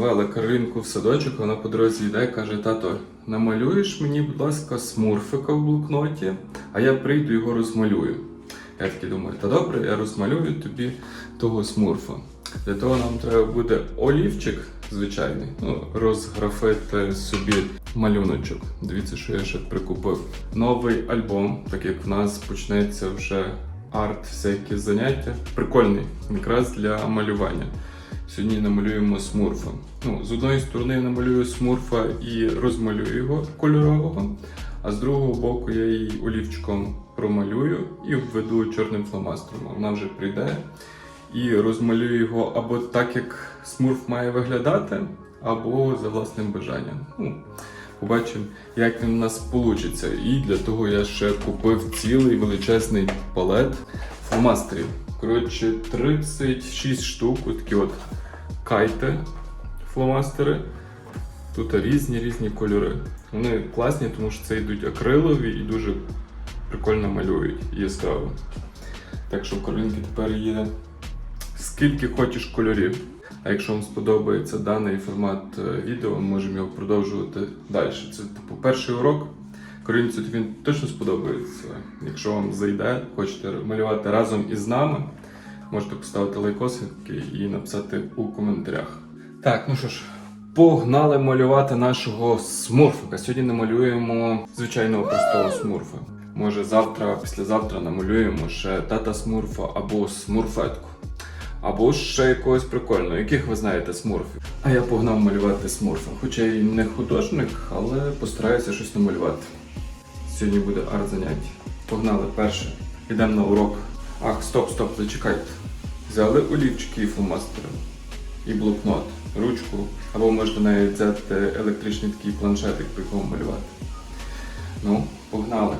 завели Каролінку в садочок, вона по дорозі йде і каже: тато, намалюєш мені, будь ласка, смурфика в блокноті, а я прийду його розмалюю. Я такий думаю, та добре, я розмалюю тобі того смурфа. Для того нам треба буде олівчик звичайний, ну, розграфити собі малюночок. Дивіться, що я ще прикупив. Новий альбом, так як в нас почнеться вже арт, всякі заняття. Прикольний, якраз для малювання. Сьогодні намалюємо смурфа. Ну, з одної сторони я намалюю смурфа і розмалюю його кольорового, а з другого боку я її олівчиком промалюю і обведу чорним фломастером. Вона вже прийде і розмалюю його або так, як смурф має виглядати, або за власним бажанням. Ну, побачимо, як він у нас вийде. І для того я ще купив цілий величезний палет фломастерів. Коротше, 36 штук, такі от кайти фломастери. Тут різні різні кольори. Вони класні, тому що це йдуть акрилові і дуже прикольно малюють яскраво. Так що в Каролінки тепер є скільки хочеш кольорів. А якщо вам сподобається даний формат е, відео, ми можемо його продовжувати далі. Це типу перший урок. Корінцю він точно сподобається. Якщо вам зайде, хочете малювати разом із нами, можете поставити лайкосики і написати у коментарях. Так, ну що ж, погнали малювати нашого смурфика. Сьогодні намалюємо звичайного простого смурфа. Може завтра, післязавтра намалюємо ще тата смурфа або смурфетку. Або ще якогось прикольного, яких ви знаєте смурфів. А я погнав малювати смурфа. Хоча і не художник, але постараюся щось намалювати. Сьогодні буде арт заняття. Погнали перше. Йдемо на урок. Ах, стоп, стоп, зачекайте. Взяли олівчики і фломастери, і блокнот, ручку, або можете навіть взяти електричний такий планшетик, по якому малювати. Ну, погнали.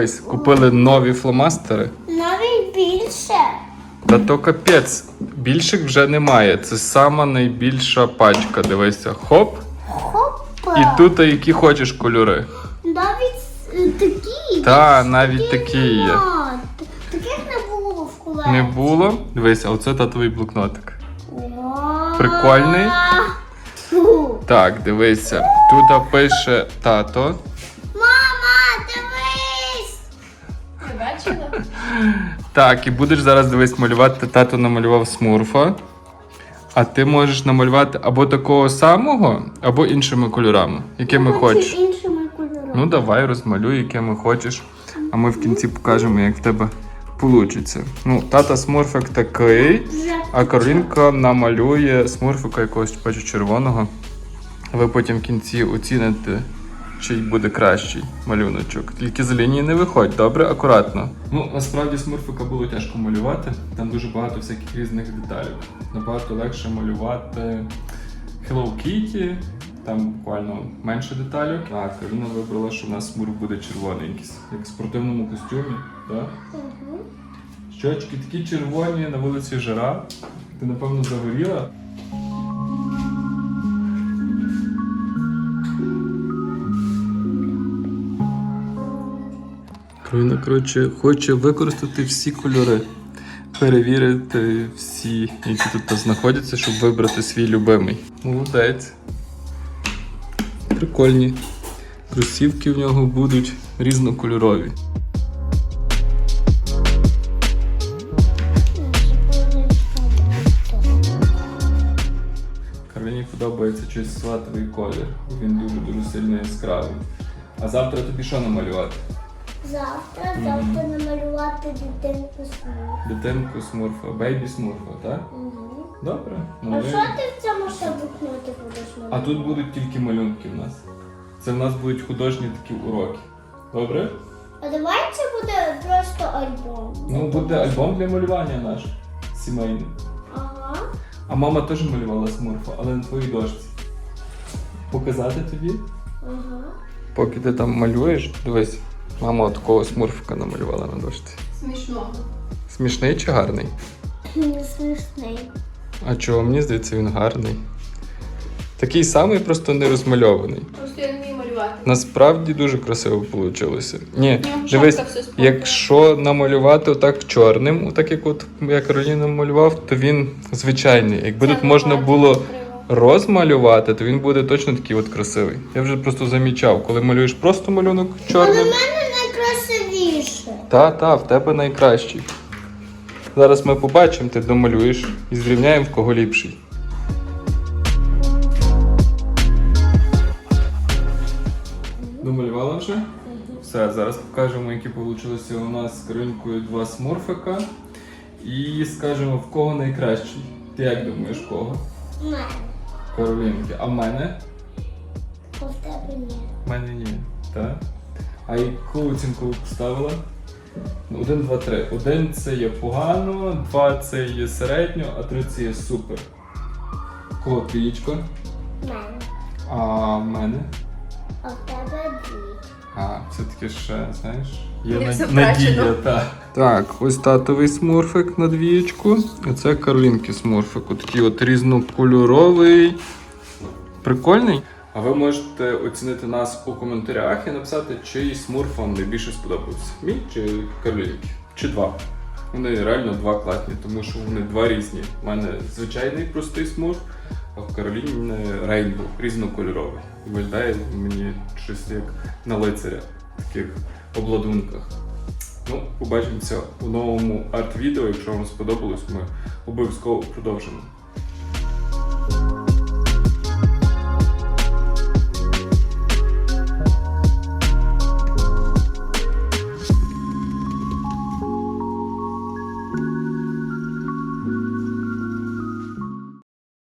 Дивись, купили нові фломастери. Навіть більше. Та то капець. Більших вже немає. Це сама найбільша пачка. Дивися, хоп. Хопа. І тут які хочеш кольори. Навіть е, такі. Та, навіть такі є. Нема. Т- Таких не було в колекції. Не було. Дивись, а оце татовий блокнотик. Вау. Прикольний. Фу. Так, дивися. Тут пише тато. Так, і будеш зараз дивись малювати. Тато намалював смурфа. А ти можеш намалювати або такого самого, або іншими кольорами, якими хочеш. іншими кольорами. Ну давай розмалюй, якими хочеш. А ми в кінці покажемо, як в тебе вийде. Ну, тата смурфик такий, а Каролінка намалює смурфика якогось бачу червоного. Ви потім в кінці оціните, чий буде кращий малюночок. Тільки з лінії не виходь, добре, акуратно. Ну, насправді смурфика було тяжко малювати. Там дуже багато всяких різних деталей. Набагато легше малювати Hello Kitty, там буквально менше деталей. А Кароліна вибрала, що в нас смурф буде червоний, якийсь, як в спортивному костюмі. Так? Мгм. Щочки такі червоні на вулиці жара. Ти напевно загоріла. Кароліна, коротше, хоче використати всі кольори, перевірити всі, які тут знаходяться, щоб вибрати свій любимий. Молодець. Прикольні. Кросівки в нього будуть різнокольорові. Кароліні подобається чистий колір. Він дуже-дуже сильно яскравий. А завтра тобі що намалювати? Завтра, завтра намалювати дитинку свою. Дитинку смурфа, бейбі смурфа, так? Мгм. Добре. А що ти в цьому ще блокноті будеш малювати? А тут будуть тільки малюнки в нас. Це в нас будуть художні такі уроки. Добре? А давай це буде просто альбом. Ну, буде альбом для малювання наш сімейний. Ага. А мама теж малювала смурфа, але на твоїй дошці. Показати тобі? Ага. Поки ти там малюєш, дивись, мама такого смурфика намалювала на дошці. Смішного. Смішний чи гарний? Не смішний. А чого? Мені здається, він гарний. Такий самий, просто не розмальований. Просто я не вмію малювати. Насправді дуже красиво вийшло. Ні, Ну, дивись, якщо намалювати отак чорним, отак як от я Кароліна малював, то він звичайний. Якби тут можна було розмалювати, то він буде точно такий от красивий. Я вже просто замічав, коли малюєш просто малюнок Але чорним. Найкрасивіше. Та, та, в тебе найкращий. Зараз ми побачимо, ти домалюєш і зрівняємо в кого ліпший. Домалювала вже? Все, зараз покажемо, які вийшли у нас з Каринкою два смурфика. І скажемо, в кого найкращий. Ти як думаєш, в кого? Мене. Каролінки. А в мене? В тебе ні. В мене ні. Так? А яку оцінку ви поставила? Ну, Один, два, три. Один це є погано, два це є середньо, а три це є супер. Кого трієчко? Мене. А в мене? А в тебе дві. А, все-таки ще, знаєш, є Не над- надія, втрачено. так. Так, ось татовий смурфик на двієчку, а це Каролінки смурфик. Такий от різнокольоровий. Прикольний. А ви можете оцінити нас у коментарях і написати, чий смурф вам найбільше сподобався. Мій чи Каролінки? Чи два. Вони реально два класні, тому що вони два різні. У мене звичайний простий смурф, а в Кароліні рейнбоу, різнокольоровий. Виглядає мені щось як на лицаря в таких обладунках. Ну, побачимося у новому арт-відео. Якщо вам сподобалось, ми обов'язково продовжимо.